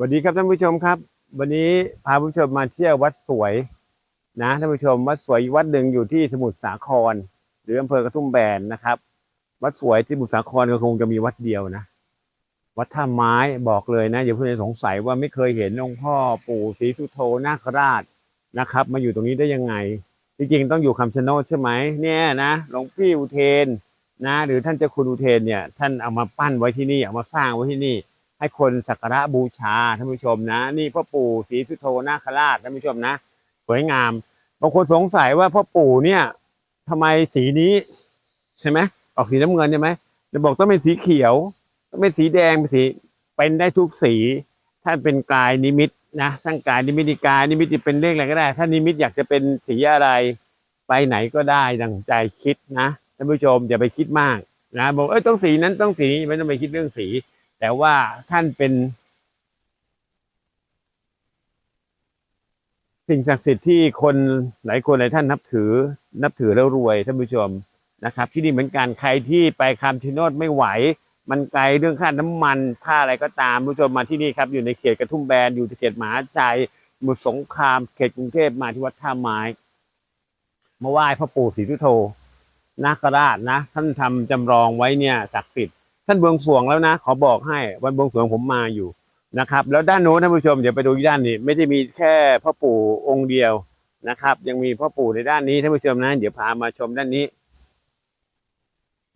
สวัสดีครับท่านผู้ชมครับ วันนี้พาผู้ชมมาเที่ยววัดสวยนะท่านผู้ชมวัดสวยวัดหนึ่งอยู่ที่สมุทรสาคร หรืออำเภอกระทุ่มแบนนะครับ วัดสวยที่สมุทรสาครก็คงจะมีวัดเดียวนะ วัดท่าไม้บอกเลยนะอย่าเพิ่งสงสัยว่าไม่เคยเห็นองค์พ่อปู่ศรีสุโธนาคราชนะครับ มาอยู่ตรงนี้ได้ยังไง จริงๆต้องอยู่คำชะโนดใช่ไหมเนี่ยนะหลวงพี่อุเทนนะ หรือท่านเจ้าคุณอุเทนเนี่ย ท่านเอามาปั้นไว้ที่นี่เอามาสร้างไว้ที่นี่ ให้คนสักการะบูชาท่านผู้ชมนะ นี่พ่อปู่ศรีสุโธนาคราชท่านผู้ชมนะ สวยงามบางคนสงสัยว่าพ่อปู่เนี่ยทำไมสีนี้ใช่ไหมออกสีน้ำเงินใช่ไหมจะบอกต้องเป็นสีเขียวต้องเป็นสีแดงเป็นสีเป็นได้ทุกสีท่าเป็นกายนิมิตนะทั้งกายนิมิตกายนิมิตเป็นเลขอะไรก็ได้ ถ้านิมิตอยากจะเป็นสีอะไรไปไหนก็ได้ดังใจคิดนะท่านผู้ชมอย่าไปคิดมากนะบอกเอ้ยต้องสีนั้นต้องสีไม่ต้องไปคิดเรื่องสี แต่ว่าท่านเป็น สิ่งศักดิ์สิทธิ์ที่คนหลายคนหลายท่านนับถือ นับถือแล้วรวยท่านผู้ชมนะครับ ที่นี่เหมือนกันใครที่ไปคำชะโนดไม่ไหว มันไกลเรื่องค่าน้ำมันค่าอะไรก็ตามผู้ชมมาที่นี่ครับ อยู่ในเขตกระทุ่มแบนอยู่ในเขตมหาชัยมุสงครามเขตกรุงเทพมาที่วัดท่าไม้มาไหว้พ่อปู่ศรีสุโธนาคราชนะ ท่านทำจำลองไว้เนี่ยศักดิ์สิทธิ์ ท่านบวงสรวงแล้วนะ ขอบอกให้วันบวงสรวงผมมาอยู่นะครับ แล้วด้านโน้นท่านผู้ชมเดี๋ยวไปดูด้านนี้ ไม่ได้มีแค่พ่อปู่องค์เดียวนะครับ ยังมีพ่อปู่ในด้านนี้ท่านผู้ชมนะ เดี๋ยวพามาชมด้านนี้